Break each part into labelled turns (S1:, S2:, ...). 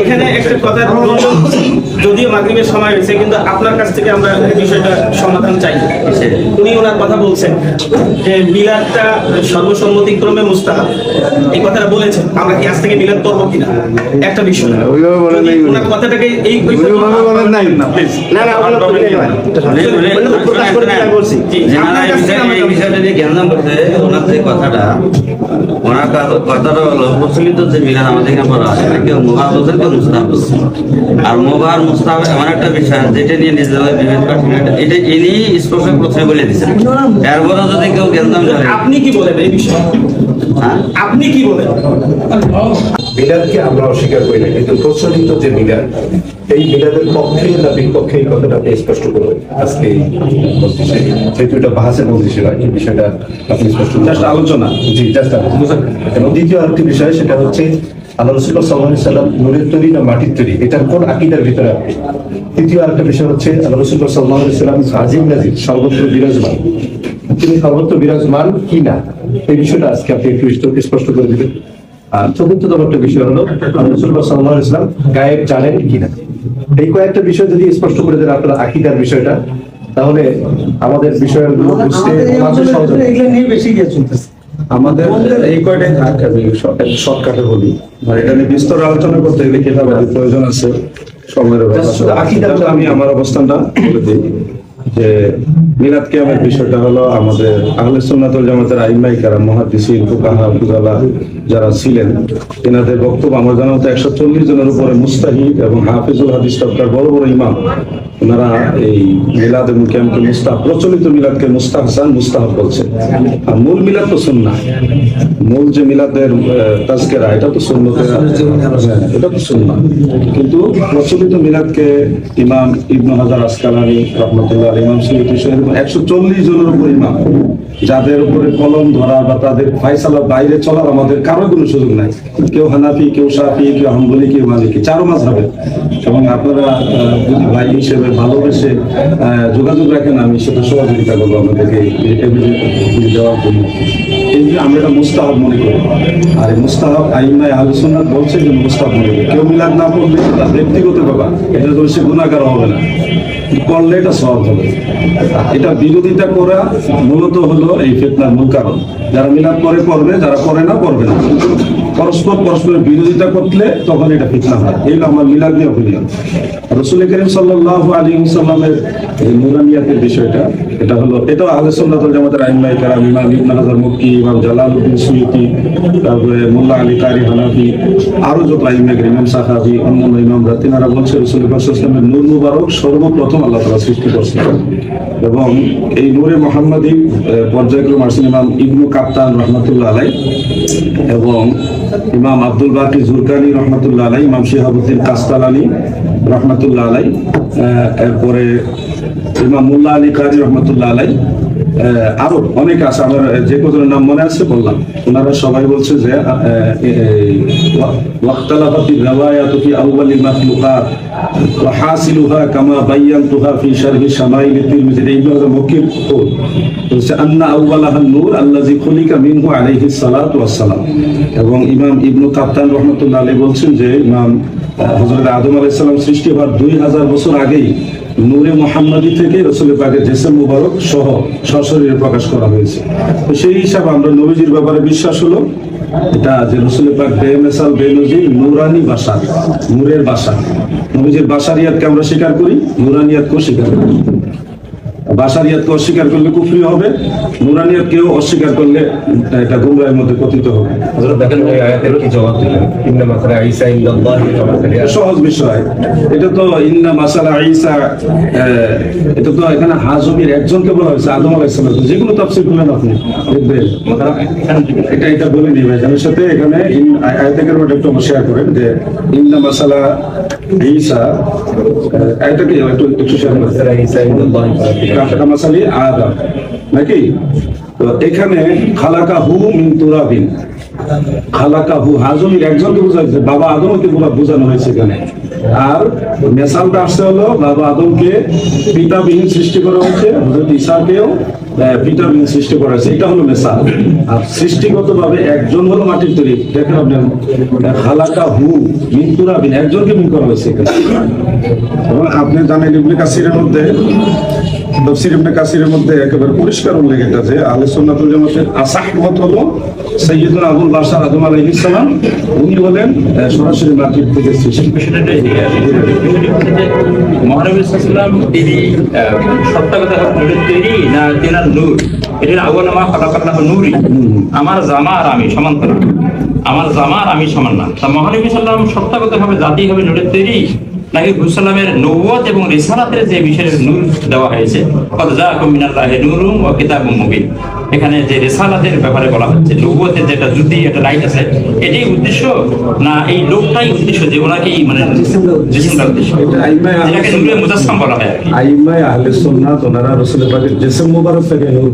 S1: এখানে একটা কথা যদিও মাগরিবের সময় হয়েছে কিন্তু আপনার কাছ থেকে আমরা বিষয়টা সমাধান চাই। উনি ওনার কথা বলছেন যে মিলাদটা সর্বসম্মতিক্রমে মুস্তাহাব। এই কথাটা বলেছেন। আমরা কি আজ থেকে মিলাদ করব কিনা? একটা বিষয়। ওনার কথাটাকে এই
S2: না না
S3: ওনার কথাটা ওনার কথাটা হলো প্রচলিত যে মিলাদ আমাদের পড়া হয় কেউ মোবাহ বলছেন কেউ মুস্তাহ বলছেন আর মোবাহ মুস্তাহ এমন একটা বিষয় যেটা নিয়ে নিজেদের বিভেদ করছেন এটা এটা ইনি স্পষ্ট প্রথমে বলে দিচ্ছেন এরপরে যদি কেউ জ্ঞানদাম করে
S1: আপনি কি বলেন এই বিষয়ে? আপনি কি বলেন?
S4: মিলাদকে আমরা অস্বীকার করি না কিন্তু প্রচলিত যে মিলাদ এই মিলাদের পক্ষে না বিপক্ষে এই কথাটা আপনি স্পষ্ট করবেন আজকে মজলিসে যেহেতু এটা বাহাসের মজলিসে নয় এই বিষয়টা আপনি স্পষ্ট জাস্ট আলোচনা। জি জাস্ট আলোচনা। এবং দ্বিতীয় আরেকটি বিষয় সেটা হচ্ছে আল্লাহ রসুল্লাহ সাল্লাহ সাল্লাম নুরের তৈরি না মাটির তৈরি? এটার কোন আকিদার ভিতরে আপনি? তৃতীয় আরেকটা বিষয় হচ্ছে আল্লাহ রসুল্লাহ সাল্লাহ সাল্লাম আজিম নাজির সর্বত্র বিরাজমান। তিনি সর্বত্র বিরাজমান কি না এই বিষয়টা আজকে আপনি একটু স্পষ্ট করে দিবেন। আর চতুর্থতম একটা বিষয় হলো রসুল্লাহ সাল্লাহ ইসলাম গায়েব জানেন কিনা? এই কয়েকটা বিষয় যদি স্পষ্ট করে দেন আপনারা আকিদার বিষয়টা তাহলে আমাদের বিষয়গুলো বুঝতে সহজ হবে।
S5: আমাদের এই কয়টাই থাক আমি শর্টকাটে বলি। মানে এটা নিয়ে বিস্তর আলোচনা করতে গেলে কিতাবের প্রয়োজন আছে সময়ের ব্যাপার আমি আমার অবস্থানটা বলে দিই যে মিলাদ কেয়ামের বিষয়টা হলো আমাদের আহলে সুন্নাতুল জামাতের আইমাই কারাম মুহাদ্দিসিন ফুকাহা ফুজালা যারা ছিলেন এনাদের বক্তব্য আমার জানা মতো একশো চল্লিশ জনের উপরে মুস্তাহিদ এবং হাফিজুল হাদিস তবকার বড় বড় ইমাম ওনারা এই মিলাদ এবং কিয়ামকে মুস্তাহ প্রচলিত মিলাদকে মুস্তাহসান মুস্তাহাব বলছে। আর মূল মিলাদ তো সুন্নাহ। মূল যে মিলাদের তাজকেরা এটা তো সুন্নতের হ্যাঁ, এটা তো সুন্নাহ। কিন্তু প্রচলিত মিলাদকে ইমাম ইবনু হাজার আসকালানি রহমতুল্লাহ ইমাম সৈয়দ একশো চল্লিশ জনের উপর ইমাম। যাদের উপরে কলম ধরা বা তাদের ফাইসালা বাইরে চলার আমাদের কারও কোনো সুযোগ নাই। কেউ হানাফি, কেউ সাফি, কেউ হাম্বলি, কেউ মালিকি, চারো মাস হবে এবং আপনারা যদি ভাই হিসেবে ভালোবেসে যোগাযোগ রাখেন, আমি সেটা সহযোগিতা করব আমাদেরকে দেওয়ার জন্য। এই যে আমরা এটা মুস্তাহাব মনে করি। আর এই মুস্তাহাব আইমায় আলোচনা বলছে যে মুস্তাহাব মনে করি। কেউ মিলাদ না করলে তার ব্যক্তিগত ব্যাপার। এটা তো সে গুণাগার হবে না। করলে এটা সহজ হবে। এটা বিরোধিতা করা মূলত হলো এই ফেতনার মূল কারণ। যারা মিলাদ করে করবে যারা করে না করবে না। পরস্পর পরস্পরের বিরোধিতা করলে তখন এটা ফিতনা হয়। এই আমার মিলাদ নিয়ে অভিনয় রসুল করিম সাল্লাহ আলী সাল্লামের এই নুরানিয়াতের বিষয়টা, এটা হলো এটা আহলে সুন্নাতুল জামাতের আইমাই কারাম, ইমাম ইবনে হাজার মুক্তি ইমাম জালালউদ্দিন সুয়ুতি, তারপরে মোল্লা আলী কারি হানাফি আরও যত আইন আইমাই ইমাম সাহাবি, অন্যান্য ইমামরা, তিনারা বলছে রসুল ইসলামের নূর মুবারক সর্বপ্রথম আল্লাহ তাআলা সৃষ্টি করছেন। এবং এই নূরে মোহাম্মদী পর্যায়ক্রম আসছেন ইমাম ইবনু কাপ্তান রহমতুল্লাহ আলাই এবং ইমাম আব্দুল বাকি জুরকানি রহমতুল্লাহ আলাই ইমাম শিহাবুদ্দিন আলী রহমতুল্লাহ আলাই এরপরে ইমাম মুল্লা আলী কাজী রহমতুল্লাহ আলাই আরও অনেক আছে, আমার যে কজনের নাম মনে আছে বললাম। ওনারা সবাই বলছে যে হাসিলুহা কামা ফি শারহি শামাইল তিরমিজি। বলছে, আন্না নূর আল্লাযী খুলিকা মিনহু আলাইহি সালাতু এবং ইমাম ইবনু কাত্তান রাহমাতুল্লাহ আলাইহি বলছেন যে, ইমাম হযরত আদম আলাইহিস সালাম সৃষ্টি হওয়ার 2000 বছর আগেই নূরে মোহাম্মদী থেকে রসুলের পাকের জেসেম মুবারক সহ সশরীরে প্রকাশ করা হয়েছে। তো সেই হিসাবে আমরা নবীজির ব্যাপারে বিশ্বাস হলো, এটা যে রসুলের পাক বেমেসাল, বেনজির, নুরানি বাসা, নূরের বাসা। নবীজির বাসারিয়াতকে আমরা স্বীকার করি, নুরানিয়াতকেও স্বীকার করি। বাসারিয়াতকে অস্বীকার করলে কুফরি হবে নুরানিয়াতকেও অস্বীকার করলে এটা গুমরাহের মধ্যে পতিত হবে।
S4: হযরত দেখেন ওই আয়াতের কি জবাব দিলেন? ইন্না মাসালা ঈসা ইল্লাল্লাহি ওয়া
S5: এটা সহজ বিষয়। এটা তো ইন্না মাসালা ঈসা এটা তো এখানে হাজমির একজনকে বলা হয়েছে আদম আলাইহিস সালাম। যে কোনো তাফসীর খুলেন আপনি দেখবেন এটা এটা বলে নিবে এর সাথে এখানে আয়াতের মধ্যে একটু শেয়ার করেন যে ইন্না মাসালা ঈসা এটাকে একটু একটু শেয়ার করেন।
S4: মাসালা ওয়া মাসালা
S5: মাসালি আদম নাকি? তো এখানে খালাকা হু মিন খালাকা হু একজনকে বোঝানো হয়েছে এখানে। আর মেসালটা হলো বাবা আদমকে পিতাবিহীন সৃষ্টি করা হয়েছে হজরত ভিটামিন সৃষ্টি করা হয়েছে। এটা হলো মেসা আর সৃষ্টিগত ভাবে একজন হলো মাটির তৈরি। দেখেন আপনি হালাকা হু মিন্তুরা বিন একজনকে মিন করা হয়েছে এখানে। আপনি জানেন ইবনে কাসিরের মধ্যে তফসির ইবনে কাসিরের মধ্যে একেবারে পরিষ্কার উল্লেখ এটা যে আহলে সুন্নাতুল জামাতের আসাহ মত হলো আবুল আদম আলাইহিস সালাম, উনি হলেন সরাসরি থেকে সৃষ্টি।
S6: তিনি তৈরি না তেনার নূর নূরই। আমার জামা আর আমি সমান্তরাল আমার জামা আর আমি সমান না। তা মহানবী সাল্লাম সত্তাগত ভাবে জাতি হবে নূরের তৈরি। নাকি হুসালামের নৌবত এবং রিসালাতের যে বিষয়ের নূর দেওয়া হয়েছে এখানে যে রিসালাতের ব্যাপারে বলা হচ্ছে নৌবতের যেটা জ্যোতি একটা লাইট আছে এটাই উদ্দেশ্য না এই লোকটাই উদ্দেশ্য যে ওনাকেই মানে উদ্দেশ্য?
S5: এটা আইমায় আহলে
S6: যেটাকে নূরে মুজাসসাম বলা হয়
S5: আইমায় আহলে সুন্নাত ওনারা রাসূল পাকের জিসম মুবারক থেকে নূর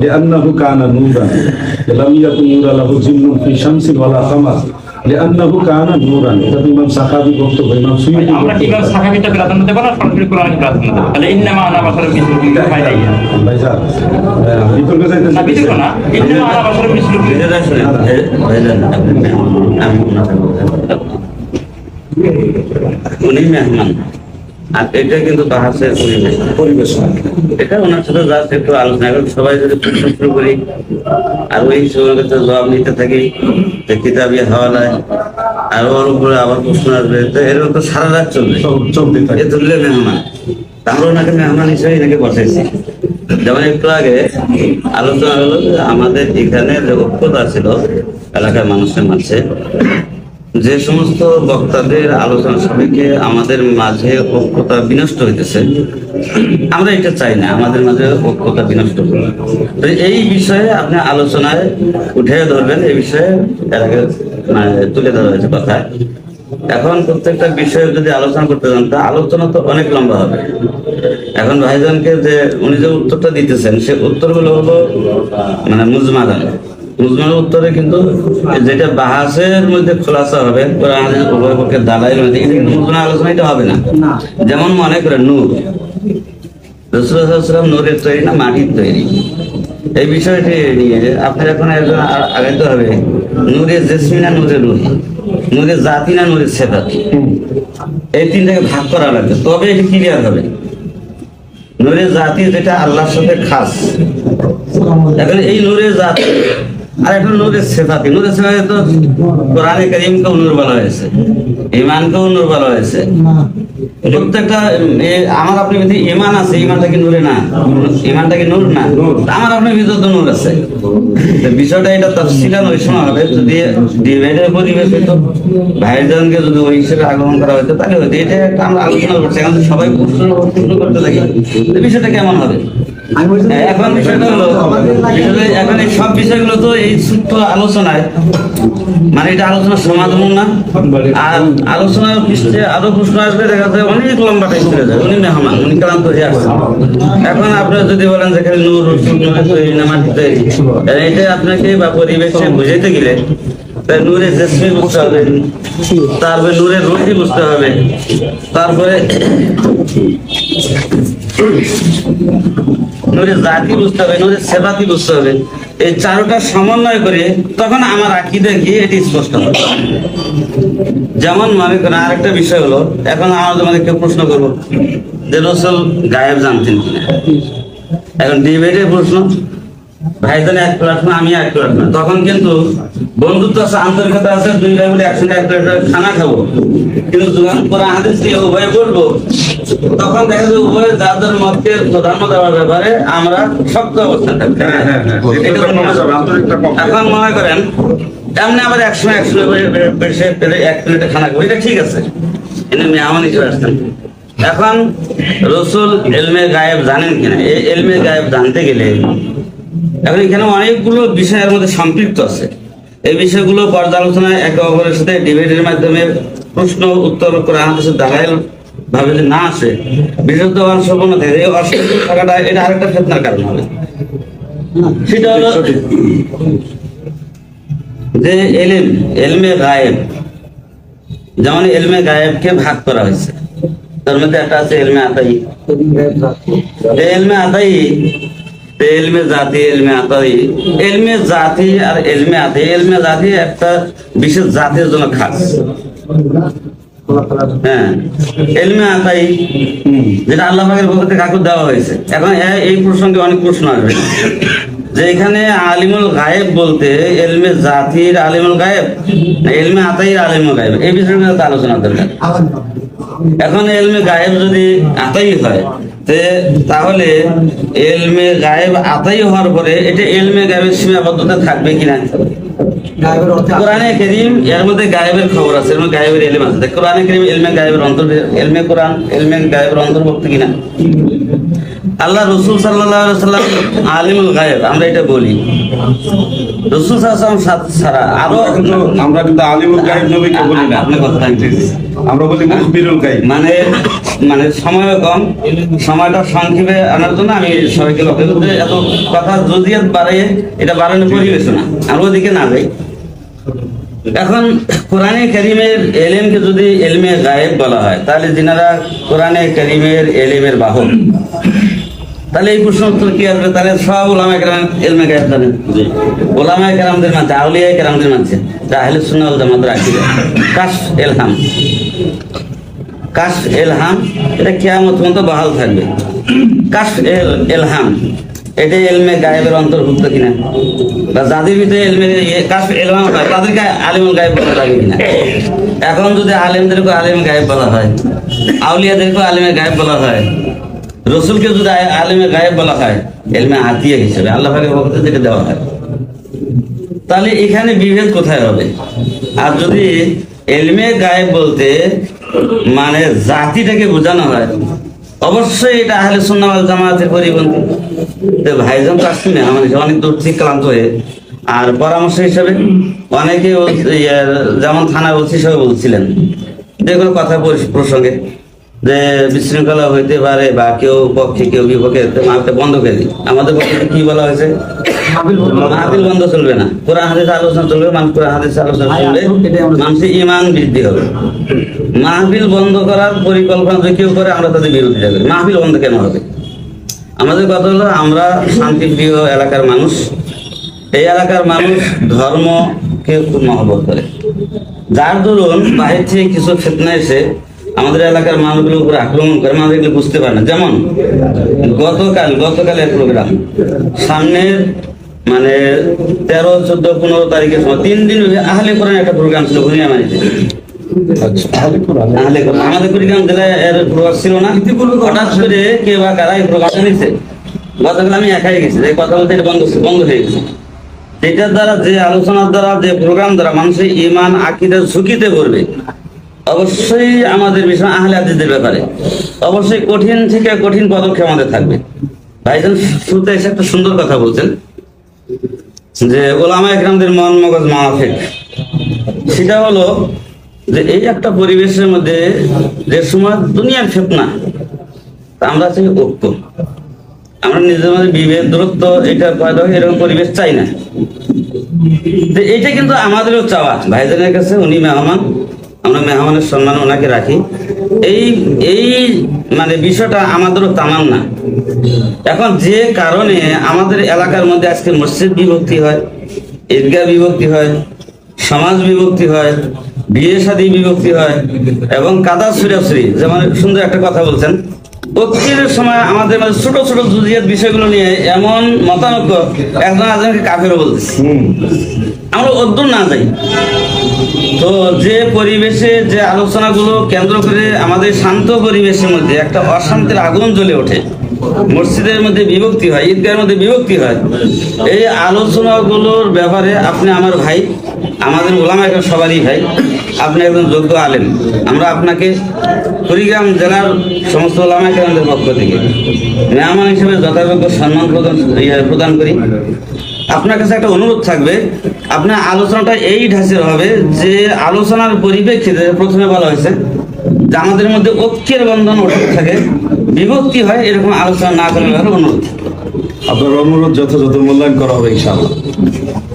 S5: যে আন্নাহু কানা নূরান লাম ইয়াকুন নূরা লাহু জিল্লুন ফি শামসিন ওয়ালা কামার লিআন্নাহু কানা নূরান। এটা তো ইমাম সাখাবী বক্তব্য ইমাম সুয়ুতি
S6: আমরা কি করে সাহাবিটা প্রাধান্য দেব না সরাসরি কোরআনে প্রাধান্য দেব তাহলে ইন্নামা আনা বাসার মিসলুম ফায়দা ইয়া
S5: ভাইজান আহ, বিতর্কে
S6: না বিতর্ক না। ইন্নামা আনা বাসার মিসলুম
S3: নিজেরা শুনেন এ- ভাইজান, আপনি মেহমান, আমি না বলতে উনি মেহমান। আর এটা কিন্তু বাহাসের পরিবেশ
S5: পরিবেশ
S3: এটা ওনার সাথে জাস্ট একটু আলোচনা করি সবাই যদি প্রশ্ন শুরু করি আর ওই সময় কাছে জবাব নিতে থাকি কিতাবি হাওয়ালায় আর ওর উপরে আবার প্রশ্ন আসবে তো এরকম তো সারা রাত চলবে। এ তুললে মেহমান। তা আমরা ওনাকে মেহমান হিসেবে এনাকে বসাইছি। যেমন একটু আগে আলোচনা হলো যে আমাদের এখানে যে ঐক্যতা ছিল এলাকার মানুষের মাঝে যে সমস্ত বক্তাদের আলোচনা সাপেক্ষে আমাদের মাঝে ঐক্যতা বিনষ্ট হইতেছে, আমরা এটা চাই না, আমাদের মাঝে ঐক্যতা বিনষ্ট। তো এই বিষয়ে আপনি আলোচনায় উঠে ধরবেন, এই বিষয়ে আগে মানে তুলে ধরা হয়েছে কথা। এখন প্রত্যেকটা বিষয়ে যদি আলোচনা করতে যান, তা আলোচনা তো অনেক লম্বা হবে। এখন ভাইজানকে যে উনি যে উত্তরটা দিতেছেন, সে উত্তরগুলো হলো মানে মুজমাদান। মুজমানের উত্তরে কিন্তু যেটা বাহাসের মধ্যে খোলাসা হবে উভয় পক্ষের দালাইয়ের মধ্যে কিন্তু মুজমানের আলোচনা এটা হবে না। যেমন মনে করেন নূর। রসুলাম নূরের তৈরি না মাটির তৈরি? এই বিষয়টি নিয়ে আপনার এখন একজন আগাইতে হবে নূরের জেসমি না নূরের রুহি নূরের জাতি না নূরের সেদাতি এই তিনটাকে ভাগ করা লাগবে তবে এটি ক্লিয়ার হবে। নূরের জাতি যেটা আল্লাহর সাথে খাস। এখন এই নূরের জাতি আর সেফাতি তো কোরআনে বলা হয়েছে বলা হয়েছে। প্রত্যেকটা আমার ভিতরে ইমান আছে ইমানটা কি নূরে না? ইমানটা কি নূর না? আমার ভিতরে তো নূর আছে। বিষয়টা এটা তফসিলান ওই সময় হবে যদি ডিভাইডের পরিবেশ হইতো, ভাইজানকে যদি ওই হিসেবে আগমন করা হতো তাহলে হয়তো এটা একটা আমরা আলোচনা করছি। এখন সবাই প্রশ্ন করতে থাকি। বিষয়টা কেমন হবে? এখন বিষয়টা হলো এখন এই সব বিষয়গুলো তো এই ছোট্ট আলোচনায় মানে এটা আলোচনার সমাধান না। আর আলোচনার পৃষ্ঠে আরও প্রশ্ন আসবে দেখা যায় অনেক লম্বা টাইম চলে যায় উনি মেহমান উনি ক্লান্ত হয়ে আসছে এখন আপনারা যদি বলেন যে এখানে নূর এটা আপনাকে বা পরিবেশে বুঝাইতে গেলে তাই নূরে জেসমি বুঝতে হবে। তারপরে নূরের রুটি বুঝতে হবে। তারপরে নূরের জাতি বুঝতে হবে, নূরের সেবাতি বুঝতে হবে। এই চারোটা সমন্বয় করে তখন আমার আঁকি কি এটি স্পষ্ট হবে। যেমন মনে করেন আরেকটা বিষয় হলো, এখন আমার তোমাদেরকে প্রশ্ন করব যে রসুল গায়েব জানতেন এখন ডিবেটের প্রশ্ন। ভাইজান এক প্ল্যাটফর্ম আমি এক প্ল্যাটফর্ম তখন কিন্তু বন্ধুত্ব আছে আন্তরিকতা আছে দুই ভাই বলে একসঙ্গে এক প্লেট খানা খাব। কিন্তু যখন পরে হাদিস দিয়ে উভয়ে বলব তখন দেখা যাবে উভয়ে যার যার মতকে প্রাধান্য দেওয়ার ব্যাপারে আমরা শক্ত অবস্থান থাকব
S5: হ্যাঁ, হ্যাঁ, হ্যাঁ।
S3: এখন মনে করেন এমনি আবার একসময় বে- বেশি পেলে এক প্লেটে খানা খাব এটা ঠিক আছে। কিন্তু মেহমান হিসেবে আসতেন। এখন রসুল এলমে গায়েব জানেন কিনা? এই এলমে গায়েব জানতে গেলে এখন এখানে অনেকগুলো বিষয়ের মধ্যে সম্পৃক্ত আছে। এই বিষয়গুলো পর্যালোচনায় একে অপরের সাথে ডিবেটের মাধ্যমে প্রশ্ন, উত্তর করে আমাদের দাঁড়ায় ভাবে যে না আসে বিশুদ্ধ থাকে। এই থাকাটা, এটা আরেকটা ফেতনার কারণ হবে। সেটা হলো যে এলিম গায়েব। যেমন এলমে গায়েবকে ভাগ করা হয়েছে। তার মধ্যে একটা আছে এলমে আতাই। এলমে আতাই এলমে জাতি, এলমে আতাই। এলমে জাতি আর এলমে আতি এলমে জাতি একটা বিশেষ জাতির জন্য খাস। হ্যাঁ। আতাই এই প্রসঙ্গে অনেক প্রশ্ন যে এখানে আলিমুল গায়েব বলতে এলমে জাতির আলিমুল গায়েব এলমে আতাইর আলিমুল গায়েব? এই বিষয়ে আলোচনা দরকার। এখন এলমে গায়েব যদি আতাই হয় তাহলে এলমে গায়েব আতাই হওয়ার পরে এটা এলমে গায়েবের সীমাবদ্ধতা থাকবে কিনা কোরআনে করিম এর মধ্যে গায়েবের খবর আছে এর গায়েবের এলম আছে। কোরআনে করিম এলমে গায়েবের অন্তর এলমে কোরআন এলমে গায়েবের অন্তর্ভুক্ত কিনা আল্লাহ রসুল সাল্লাহ সাল্লাম আলিমুল গায়েব আমরা এটা বলি। রসুল সাল্লাম ছাড়া
S5: আরও আমরা কিন্তু আলিমুল গায়েব নবীকে বলি না।
S3: আপনার কথা।
S5: আমরা বলি মুখবিরুল গায়েব।
S3: মানে মানে সময় কম সময়টা সংক্ষেপে আনার জন্য আমি সবাইকে লক্ষ্য করতে এত কথা জজিয়াত বাড়িয়ে এটা বাড়ানোর পরিবেশ না। আমরা ওদিকে না যাই। এখন কোরআনে করিমের এলেমকে যদি এলমে গায়েব বলা হয় তাহলে যিনারা কোরআনে করিমের এলেমের বাহক তাহলে এই প্রশ্ন উত্তর কি আসবে? তাহলে সব ওলামা কেরাম এলমে গায়েব জানেন। ওলামা কেরামদের মাঝে আউলিয়া কেরামদের মাঝে তাহলে সুন্নাহ জামাত রাখি কাশ এলহাম। কাশ এলহাম এটা কেয়ামত পর্যন্ত বহাল থাকবে। কাশ এল এলহাম এটা এলমে গায়েবের অন্তর্ভুক্ত কিনা? বা যাদের ভিতরে এলমে কাশ এলহাম হয় তাদেরকে আলিমুল গায়েব বলা যাবে কিনা? এখন যদি আলিমদেরকে আলিম গায়েব বলা হয় আউলিয়াদেরকে আলিমে গায়েব বলা হয় রসুলকে যদি আলেমে গায়েব বলা হয় এলমে আতিয়া হিসেবে আল্লাহ পক্ষ থেকে দেওয়া হয়। তাহলে এখানে বিভেদ কোথায় হবে? আর যদি এলমে গায়েব বলতে মানে জাতিটাকে বোঝানো হয় অবশ্যই এটা আহলে সুন্নাহ জামাতের পরিপন্থী। তো ভাইজান তো আসছেন আমার অনেক দূর থেকে ক্লান্ত হয়ে। আর পরামর্শ হিসেবে অনেকে ইয়ে, যেমন থানা ওসি হিসেবে বলছিলেন। যে কোনো কথা প্রসঙ্গে। যে বিশৃঙ্খলা হইতে পারে বা কেউ পক্ষে কেউ বিপক্ষে তো মাপটা বন্ধ করে দিই। আমাদের পক্ষে কি বলা হয়েছে? মাহফিল বন্ধ। চলবে না। কোরআন হাদিস আলোচনা চলবে মানুষ কোরআন হাদিস আলোচনা চলবে। মানুষের ইমান বৃদ্ধি হবে। মাহফিল বন্ধ করার পরিকল্পনা যদি কেউ করে আমরা তাদের বিরোধিতা করি। মাহফিল বন্ধ কেন হবে? আমাদের কথা হলো আমরা শান্তিপ্রিয় এলাকার মানুষ। এই এলাকার মানুষ ধর্মকে খুব মহব্বত করে। যার দরুন বাইরে থেকে কিছু ফেতনা এসে আমাদের এলাকার মানুষগুলোর উপরে আক্রমণ করে আমাদের এগুলো বুঝতে পারে না। যেমন গতকাল গতকালের প্রোগ্রাম সামনের মানে তেরো চোদ্দ পনেরো তারিখের সময় তিন দিন আহলে কোরআন একটা প্রোগ্রাম ছিল বুনিয়ামানিতে আহলে আমাদের কুড়িগ্রাম জেলায় এর প্রকাশ ছিল না। হঠাৎ করে কে বা কারা এই নিচ্ছে গতকাল আমি একাই গেছি এই কথা বলতে এটা বন্ধ বন্ধ হয়ে গেছে। এটার দ্বারা যে আলোচনার দ্বারা যে প্রোগ্রাম দ্বারা মানুষের ইমান আকিদের ঝুঁকিতে পড়বে অবশ্যই আমাদের বিষয় আহলে হাদিসদের ব্যাপারে। অবশ্যই কঠিন থেকে কঠিন পদক্ষেপ আমাদের থাকবে। ভাইজান শুরুতে এসে একটা সুন্দর কথা বলছেন, যে ওলামা একরামদের মন মগজ মাফিক সেটা হলো যে এই একটা পরিবেশের মধ্যে যে সময় দুনিয়ার ফেতনা আমরা চাই ঐক্য। আমরা নিজেদের মধ্যে বিভেদ, দূরত্ব, এটা পয়দা হয় এরকম পরিবেশ চাই না। তো এইটা কিন্তু আমাদেরও চাওয়া। ভাইজানের কাছে উনি মেহমান। আমরা মেহমানের সম্মান ওনাকে রাখি। এই এই মানে বিষয়টা আমাদেরও তামান না এখন যে কারণে আমাদের এলাকার মধ্যে আজকে মসজিদ বিভক্তি হয়, ঈদগাহ বিভক্তি হয়, সমাজ বিভক্তি হয়, বিয়ে সাদী বিভক্তি হয়, এবং কাদা সুরাশ্রী যেমন সুন্দর একটা কথা বলছেন ঐক্যের সময় আমাদের মাঝে ছোট ছোট জুজিয়াত বিষয়গুলো নিয়ে এমন মতানৈক্য একজন আজকে কাফেরও বলতেছে। আমরা অদ্দূর না যাই তো যে পরিবেশে যে আলোচনাগুলো কেন্দ্র করে আমাদের শান্ত পরিবেশের মধ্যে একটা অশান্তির আগুন জ্বলে ওঠে মসজিদের মধ্যে বিভক্তি হয় ঈদগাহের মধ্যে বিভক্তি হয় এই আলোচনাগুলোর ব্যাপারে আপনি আমার ভাই আমাদের ওলামা এখন সবারই ভাই আপনি একজন যোগ্য আলেন আমরা আপনাকে কুড়িগ্রাম জেলার সমস্ত ওলামা কেরামদের পক্ষ থেকে মেহমান হিসেবে যথাযোগ্য সম্মান প্রদান ইয়ে প্রদান করি। আপনার কাছে একটা অনুরোধ থাকবে, আপনার আলোচনাটা এই ঢাঁচের হবে যে আলোচনার পরিপ্রেক্ষিতে প্রথমে বলা হয়েছে যে আমাদের মধ্যে ঐক্যের বন্ধন অটুট থাকে, বিভক্তি হয়, এরকম আলোচনা না ব্যাপারে অনুরোধ।
S5: আপনার অনুরোধ যথাযথ মূল্যায়ন করা হবে ইনশাআল্লাহ।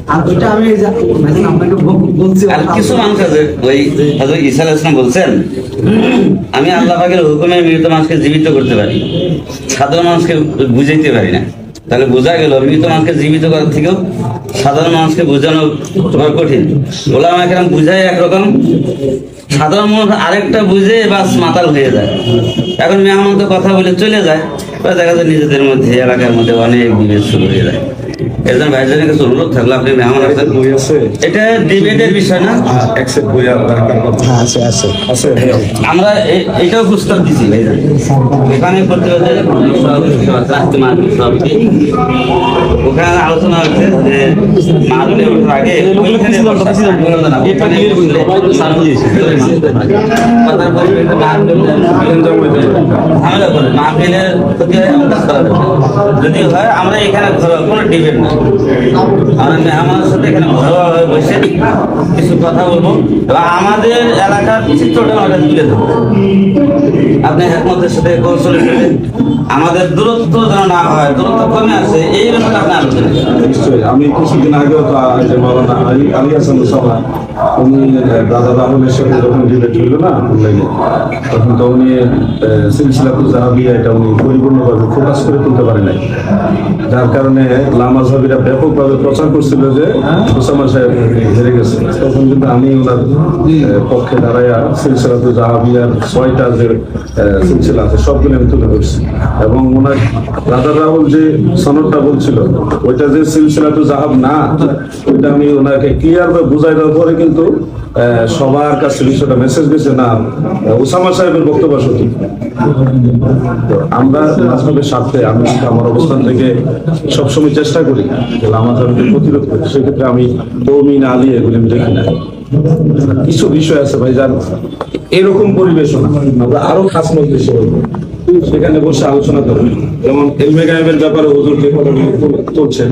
S2: আর আমি যা- ভাইজান আপনাকে বলছি
S3: আর কিছু মানুষ আছে ওই হযরত ঈসা আলাইহিস সালাম বলছেন আমি আল্লাহ পাকের হুকুমে মৃত মানুষকে জীবিত করতে পারি সাধারণ মানুষকে বুঝাইতে পারি না। তাহলে বোঝা গেল মৃত মানুষকে জীবিত করার থেকেও সাধারণ মানুষকে বোঝানো তোমার কঠিন। ওলা আমাকে বুঝাই একরকম। সাধারণ মানুষ আরেকটা বুঝে বাস মাতাল হয়ে যায়। এখন মেহমান তো কথা বলে চলে যায়। দেখা যায় নিজেদের মধ্যে এলাকার মধ্যে অনেক বিভেদ শুরু হয়ে যায়। ভাইজানের কাছে অনুরোধ থাকল আপনি মেহমান আছেন।
S5: বই আছে?
S3: এটা ডিবেটের বিষয় না?
S5: একসেট বই দরকার
S2: হ্যাঁ আছে আছে।
S5: আছে?
S3: আমরা এটাও প্রস্তাব দিছি। ভাইজান এখানে প্রতিবাদে ওখানে আলোচনা হচ্ছে যে ওঠার আগে ঝামেলা করে। মাহফিলের। যদি হয় আমরা এখানে ঘরোয়া কোনো ডিবেট না।
S5: আমি কিছুদিন আগেও যে আলী আলী হাসান সভা উনি দাদা রাহুলের সাথে যখন ডিবেট হইল না অনলাইনে তখন তো উনি জাহাবিয়া এটা উনি পরিপূর্ণভাবে ফোকাস করে তুলতে পারে নাই। যার কারণে লামা সাহাবিরা ব্যাপকভাবে প্রচার করছিল যে ওসামা সাহেব হেরে গেছে তখন কিন্তু আমি ওনার পক্ষে দাঁড়াইয়া সিলসিলাতুল জাহাবিয়ার ছয়টা যে সিলসিলা আছে সবগুলো আমি তুলে ধরছি। এবং ওনার রাজা রাহুল যে সনদটা বলছিল ওইটা যে সিলসিলা তো জাহাব না ওইটা আমি ওনাকে ক্লিয়ার বা বুঝাই দেওয়ার পরে কিন্তু সবার কাছে বিষয়টা মেসেজ গেছে না ওসামা সাহেবের বক্তব্য তো আমরা রাজনৈতিক স্বার্থে আমি আমার অবস্থান থেকে সবসময় চেষ্টা করি আমাদের প্রতিরোধ করি। সেক্ষেত্রে আমি তৌমিন আলী এগুলি আমি দেখি না। কিছু বিষয় আছে ভাই যান এরকম পরিবেশনা আমরা আরও খাস মজলিসে সেখানে বসে আলোচনা করবেন যেমন এলমে গায়েবের ব্যাপারে হুজুর যে কথাগুলো তুলছেন।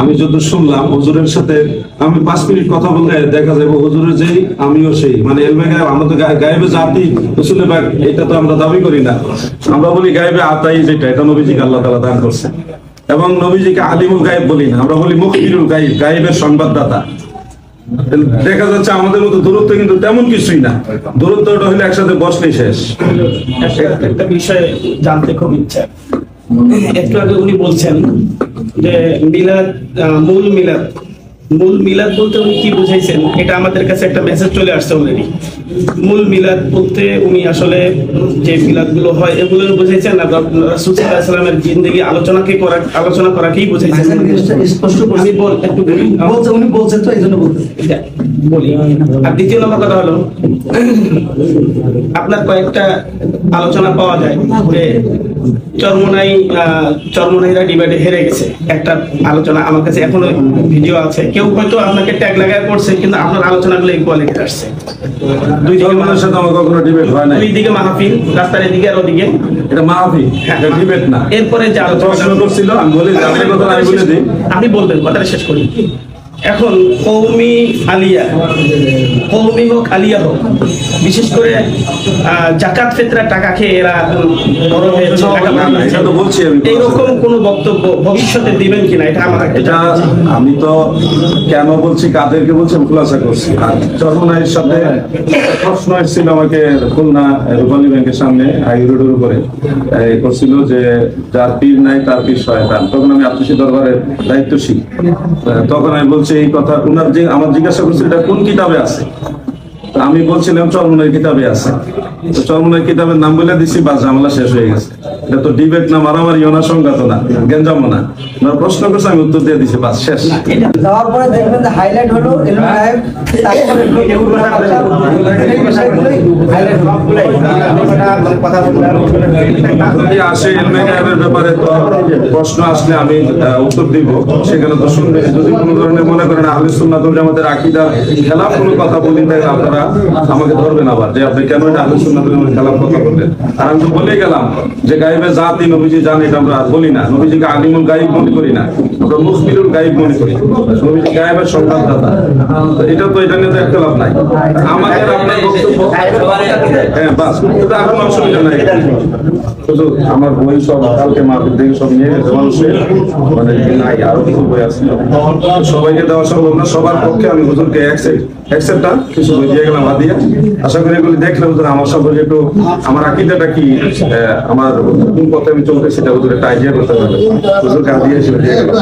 S5: আমি যত শুনলাম, হুজুরের সাথে আমি পাঁচ মিনিট কথা বললে দেখা যাবে হুজুরের যেই, আমিও সেই। মানে এলমে গায়েব, আমরা তো গায়েবে জাতি রসুলে বাগ এটা তো আমরা দাবি করি না। আমরা বলি গায়েবে আতাই যেটা, এটা নবীজিকে আল্লাহ তালা দান করছে এবং নবীজিকে আলিমুল গায়েব বলি না, আমরা বলি মুখবিরুল গায়েব, গায়েবের সংবাদদাতা। দেখা যাচ্ছে আমাদের মতো দূরত্ব কিন্তু তেমন কিছুই না। দূরত্বটা হলে একসাথে বসলেই শেষ।
S1: একটা- বিষয়ে জানতে খুব ইচ্ছা। একটু আগে উনি বলছেন যে মিলাদ মূল মিলাদ মূল মিলাদ বলতে উনি কি বুঝাইছেন? এটা আমাদের কাছে একটা মেসেজ চলে আসছে অলরেডি মূল মিলাদ বলতে উনি আসলে যে মিলাদগুলো হয় এগুলো বুঝাইছেন জিন্দগি আলোচনাকে করা আলোচনা করাকেই বুঝাইছেন।
S2: স্পষ্ট করে
S1: আমি বল একটু বলি।
S2: বলছে উনি বলছেন তো বলতে
S1: বলি। আর দ্বিতীয় নম্বর কথা হলো আপনার কয়েকটা আলোচনা পাওয়া যায় যে চরমনাই চরমনাইরা ডিবেটে হেরে গেছে। একটা আলোচনা আমার কাছে এখনও ভিডিও আছে। কেউ হয়তো আপনাকে ট্যাগ লাগায় করছে কিন্তু আপনার আলোচনাগুলো ইকুয়ালিটি আসছে। দুই দিকে
S5: জনগণের সাথে আমার কখনো ডিবেট হয় নাই।
S1: দুই দিকে মাহফিল রাস্তার এদিকে আর ওদিকে।
S5: এটা মাহফি এটা ডিবেট না।
S1: এরপরে যে আলোচনা
S5: করছিল আমি বলি যে কথা আমি বলে দিই।
S1: আপনি বলবেন কথাটা শেষ করি। এখন কৌমি আলিয়া কৌমি হোক আলিয়া হোক বিশেষ করে জাকাত ফেতরা টাকা খেয়ে এরা বড় হয়েছে। এইরকম কোন বক্তব্য ভবিষ্যতে দিবেন কিনা এটা আমার
S5: এটা আমি তো কেন বলছি কাদেরকে বলছি আমি খুলাসা করছি। আর চরমনাইয়ের সাথে প্রশ্ন এসেছিল আমাকে খুলনা রূপালী ব্যাংকের সামনে হাই রোডের উপরে করছিল যে যার পীর নাই তার পীর শয়তান। তখন আমি আত্মীয় দরবারের দায়িত্বশীল। তখন আমি বলছি এই কথা উনার যে আমার জিজ্ঞাসা করছে এটা কোন কিতাবে আছে? তা আমি বলছিলাম চরমনের কিতাবে আছে। তো চরমনের কিতাবের নাম বলে দিছি বাস ঝামেলা শেষ হয়ে গেছে। এটা তো ডিবেট না মারামারি না সংঘাত না গেঞ্জাম না। ওনারা প্রশ্ন করছে আমি উত্তর দিয়ে দিছি বাস শেষ।
S2: যাওয়ার পরে দেখবেন যে হাইলাইট হলো এলমে গায়েব তারপরে এই বিষয়গুলোই হাইলাইট
S5: যদি আসে এলমে গায়েবের ব্যাপারে তো প্রশ্ন আসলে আমি আহ, উত্তর দিব। সেখানে তো শুনবে যদি কোনো ধরনের মনে করেন আহলে সুন্নাতুল জামাতের আকীদার খেলাফ কোনো কথা বলি তাহলে আপনারা আমাকে ধরবেন আবার, যে আপনি কেন এটা আহলে সুন্নাতুল জামাতের খেলাফ কথা বললেন? আর আমি তো বলেই গেলাম যে গাইবে জাতি নবীজি জান এটা আমরা বলি না। নবীজিকে আলিমুল গাইব মনে করি না, আমরা মুখবিরুল গাইব মনে করি। নবীজি গায়েবের সংবাদদাতা। তো এটা তো এটা নিয়ে তো একটা লাভ নাই। আমাদের আপনার বক্তব্য হ্যাঁ বাস। এটা এখন অসুবিধা নাই। আমার বই সব কালকে মাহফিল থেকে সব নিয়ে গেছে মানুষের। মানে আরও কিছু বই আছে। সবাইকে দেওয়া সম্ভব না, সবার পক্ষে আমি হুজুরকে এক কিছু দিয়ে। গেলাম আশা করি এগুলি দেখলে আমার সম্পর্কে একটু আমার আকিদাটা কি আমার কোন পথে আমি চলতে সেটা একটা আইডিয়া করতে পারবে। দিয়ে গেলাম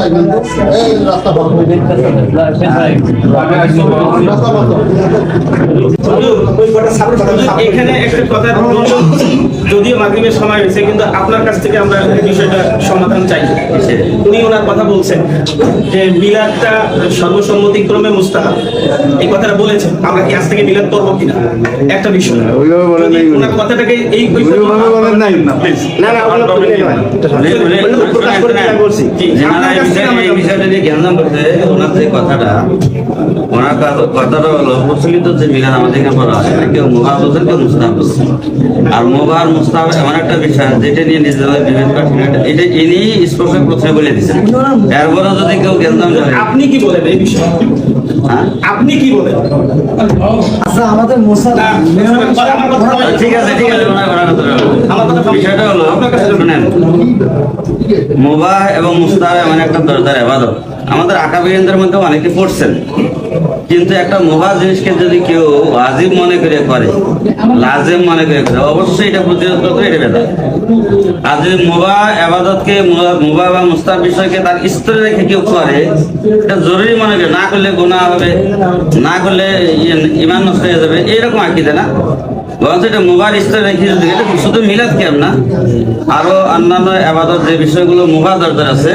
S1: এখানে যদিও মাগরিবের সময় হয়েছে, কিন্তু আপনার কাছ থেকে আমরা বিষয়টা সমাধান চাই। উনি ওনার কথা বলছেন যে মিলাদটা সর্বসম্মতিক্রমে মুস্তাহাব। এই কথাটা বলেছেন আমরা কি আজ থেকে মিলাদ করব কিনা? একটা বিষয়।
S5: ওইভাবে বলেন নাই
S1: ওনার কথাটাকে এই
S5: ওইভাবে বলেন নাই। না
S1: না না ওগুলো তো নিয়ে নেবেন। প্রকাশ করে বলছি।
S3: যারা এই
S1: কাছ থেকে
S3: বিষয়ে-
S1: আমরা
S3: এই বিষয়টা নিয়ে জ্ঞান করছে ওনার যে কথাটা ওনার কথাটা হলো প্রচলিত যে মিলাদ আমাদের এখানে পড়া হয় কেউ মুবাহ বলছেন কেউ মুস্তাহ বলছেন। আর মুস্তাহ এমন একটা বিষয় যেটা নিয়ে নিজেদের বিভেদ। এটা ইনি স্পষ্ট প্রথমে বলে দিচ্ছেন এরপরে যদি কেউ জ্ঞান
S1: আপনি কি বলেন এই বিষয়ে? আপনি কি বলেন?
S2: আচ্ছা আমাদের মোসা।
S3: ঠিক আছে ঠিক আছে বিষয়টা হলো শুনেন। মুবাহ এবং মুস্তাহ এমন একটা দরজার আবাদত। আমাদের আকাবিরিনদের মধ্যে অনেকে পড়ছেন। কিন্তু একটা মহা জিনিসকে যদি কেউ আজিব মনে করে করে, লাজেম মনে করে করে, অবশ্যই এটা প্রতিরোধ করতে এটা বেদা আর যদি মোবা আবাদতকে মোবা বা মুস্তার বিষয়কে তার স্তরে রেখে কেউ করে, এটা জরুরি মনে করে, না করলে গুণা হবে, না করলে ইয়ে- ইমান নষ্ট হয়ে যাবে, এইরকম আকিদে না? বরঞ্চ এটা মোবার শুধু মিলাদ কেম না, আরও অন্যান্য আবাদত যে বিষয়গুলো মুভা দরজার আছে,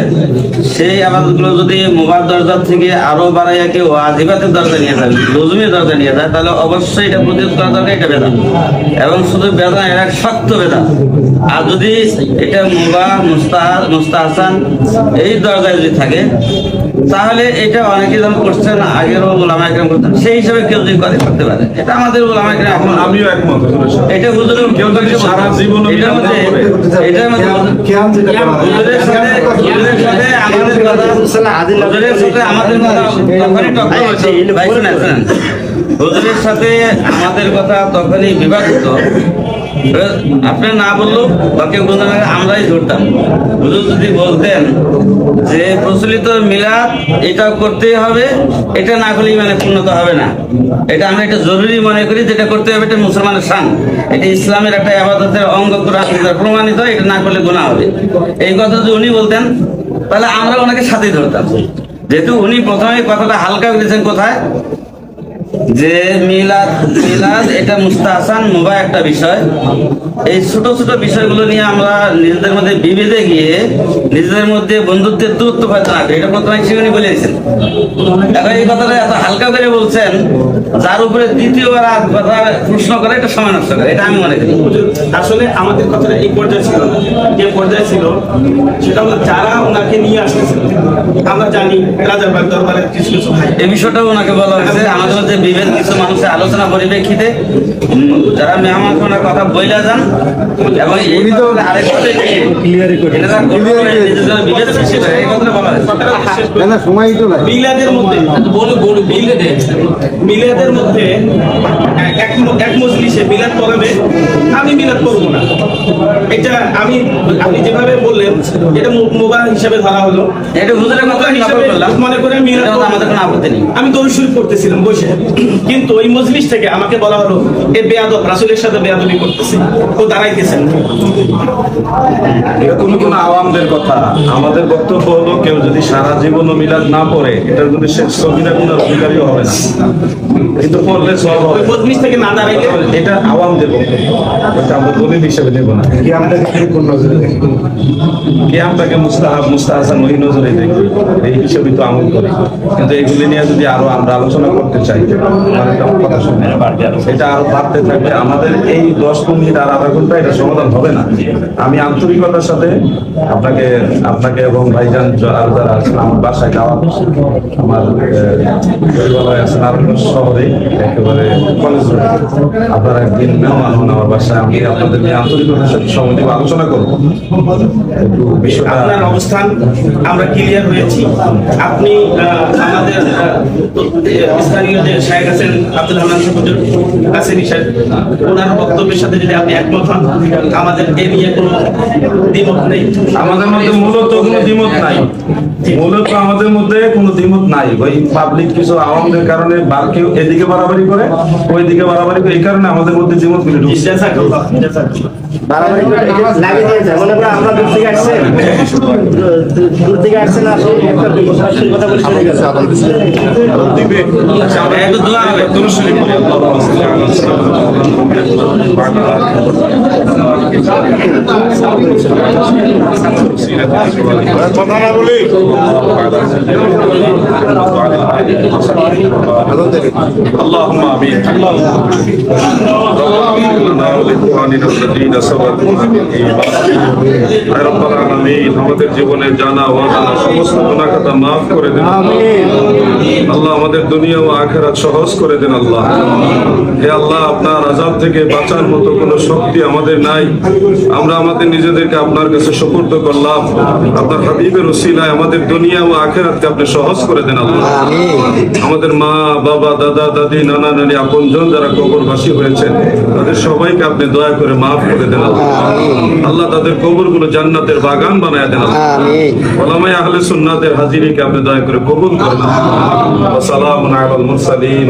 S3: সেই আবাদতগুলো যদি মুভার দরজার থেকে আরও বাড়াইয়া কেউ আজিবাতের দরজা নিয়ে যায়, লজুমের দরজা নিয়ে যায়, তাহলে অবশ্যই এটা প্রতিরোধ করা দরকার, এটা বেদা। এবং শুধু বেদা এর শক্ত বেদা। আর যদি এটা মুবা মুস্তাহ, মুস্তাহাসান এই দরজায় যদি থাকে তাহলে এটা অনেকে যেমন করছেন আগেরও ওলামা একরাম করতেন সেই হিসাবে কেউ যদি করে করতে পারে। এটা আমাদের ওলামা একরাম এখন
S5: আমিও একমত
S3: এটা হুজুরের
S5: কেউ যদি সারা জীবন
S3: এটার মধ্যে এটার মধ্যে
S4: কেয়াম যেটা করা
S3: হুজুরের সাথে হুজুরের সাথে আমাদের কথা হুজুরের সাথে আমাদের কথা তখনই টক্কর ভাই হুজুরের সাথে আমাদের কথা তখনই বিবাদ আপনি না বললেও বা কেউ বলতেন আমরাই ধরতাম। হুজুর যদি বলতেন যে প্রচলিত মিলাদ এটা করতেই হবে, এটা না করলেই মানে পূর্ণতা হবে না। এটা আমরা এটা জরুরি মনে করি যেটা করতে হবে, এটা মুসলমানের শান। এটা ইসলামের একটা আবাদতের অঙ্গ প্রমাণিত এটা না করলে গুণা হবে। এই কথা যদি উনি বলতেন, তাহলে আমরা ওনাকে সাথেই ধরতাম। যেহেতু উনি প্রথমে কথাটা হালকা করেছেন কোথায়? যে মিলাদ মিলাদ এটা মুস্তাহসান মুবা একটা বিষয়। এই ছোট ছোট বিষয়গুলো নিয়ে আমরা নিজেদের মধ্যে বিভেদে গিয়ে নিজেদের মধ্যে বন্ধুত্বের দূরত্ব হয়তো না এটা প্রথমে সেখানে বলেছেন এখন এই কথাটা এত হালকা করে বলছেন যার উপরে দ্বিতীয়বার আর কথা প্রশ্ন করে এটা সময় নষ্ট করে। এটা আমি মনে করি।
S1: আসলে আমাদের কথাটা এই পর্যায়ে ছিল না। যে পর্যায়ে ছিল সেটা হলো যারা ওনাকে নিয়ে আসতেছিল আমরা জানি রাজারবাগ দরবারের কিছু কিছু ভাই।
S3: এই বিষয়টাও ওনাকে বলা হয়েছে। আমাদের মধ্যে বিভেদ কিছু মানুষের আলোচনা পরিপ্রেক্ষিতে যারা মেহমান খানার কথা বইলা যান এবং এই
S4: তো
S1: মিলাদের মধ্যে এক এক মজলিসে মিলাদ আমি মিলাদ করব না। এটা আমি আপনি যেভাবে বললেন এটা মোবাইল হিসাবে ধরা হলো।
S3: এটা হুজুরের কথা আমি করলাম।
S1: মনে করে মিলাদ
S3: আমাদের কোনো আপত্তি নেই।
S1: আমি দরুদ শরীফ করতেছিলাম বসে। কিন্তু ওই মজলিস থেকে আমাকে বলা হলো এ বেয়াদব রাসূলের সাথে বেয়াদবি করতেছে। ও দাঁড়াইতেছেন
S5: এটা কোনো কোনো আওয়ামদের কথা? আমাদের বক্তব্য হলো কেউ যদি সারা জীবন মিলাদ না পড়ে এটার যদি সে সবিরা গুণার অধিকারীও হবে না। কিন্তু পড়লে সব হবে।
S1: মজলিস থেকে না দাঁড়াইলে?
S5: এটা আওয়ামদের বক্তব্য। এটা আমরা দলিল হিসেবে নেব না।
S4: কেয়ামটাকে কোন নজরে দেখি?
S5: কিয়ামটাকে মুস্তাহাব মুস্তাহাসান ওই নজরে দেখি? এই হিসেবে তো আমল করি। কিন্তু এগুলি নিয়ে যদি আরও আমরা আলোচনা করতে চাই এটা আরও বাড়তে থাকবে। আমাদের এই দশ মিনিট আর আধা ঘণ্টা এটা সমাধান হবে না। আমি আন্তরিকতার সাথে আপনাকে আপনাকে এবং ভাইজান আর যারা আছেন, আমার বাসায় যাওয়া আমার পরিবারে আছেন নারায়ণগঞ্জ শহরে, একেবারে কলেজ আপনারা একদিন মেহমান হন আমার বাসায়, আমি আপনাদের নিয়ে আন্তরিকতার সাথে দিব, আলোচনা করব। একটু
S1: আপনার অবস্থান, আমরা ক্লিয়ার হয়েছি। আপনি আমাদের স্থানীয় যে শাহেখ আছেন আব্দুল রহমান হুজুর কাসেমি সাহেব। ওনার বক্তব্যের সাথে যদি আপনি একমত হন আমাদের এ নিয়ে কোনো দ্বিমত নেই।
S5: আমাদের মধ্যে মূলত কোনো দ্বিমত নাই। মূলত আমাদের মধ্যে কোনো দ্বিমত নাই। ওই পাবলিক কিছু আওয়ামদের কারণে কেউ এদিকে বাড়াবাড়ি করে ওই দিকে বাড়াবাড়ি করে এই কারণে আমাদের মধ্যে দ্বিমত গুলি ঢুকছে।
S7: বাড়াবাড়ি করে লাগিয়ে দিয়েছে মনে করো আমরা দূর থেকে আসছেন দূর থেকে আসছেন আসে একটা কথা বলে চলে গেছে
S1: একটু দোয়া হবে
S5: اللهم امين اللهم لنا ولإخواننا الذين سبقونا بالإيمان يا رب العالمين আমাদের জীবনে জানা অজানা সমস্ত গুনাহ খাতা মাফ করে দেন আল্লাহ আমাদের দুনিয়া ও আখেরাত সহজ করে দেন আল্লাহ। হে আল্লাহ, আপনার আজাব থেকে বাঁচার মতো কোনো শক্তি আমাদের নাই। আমরা আমাদের নিজেদেরকে আপনার কাছে সুপর্দ করলাম। আপনার হাবিবের উসিলায় আমাদের দুনিয়া ও আখেরাতকে আপনি সহজ করে দেন আল্লাহ। আমাদের মা, বাবা, দাদা, দাদি, নানা, নানি, আপনজন যারা কবরবাসী হয়েছেন তাদের সবাইকে আপনি দয়া করে মাফ করে দেন আল্লাহ। আল্লাহ তাদের কবরগুলো জান্নাতের বাগান বানায় দেন আল্লাহ। আহলে সুন্নাতের হাজিরিকে আপনি দয়া করে কবুল করেন ওয়া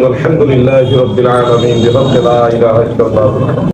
S5: والحمد لله رب العالمين بفضل لا إله إلا الله.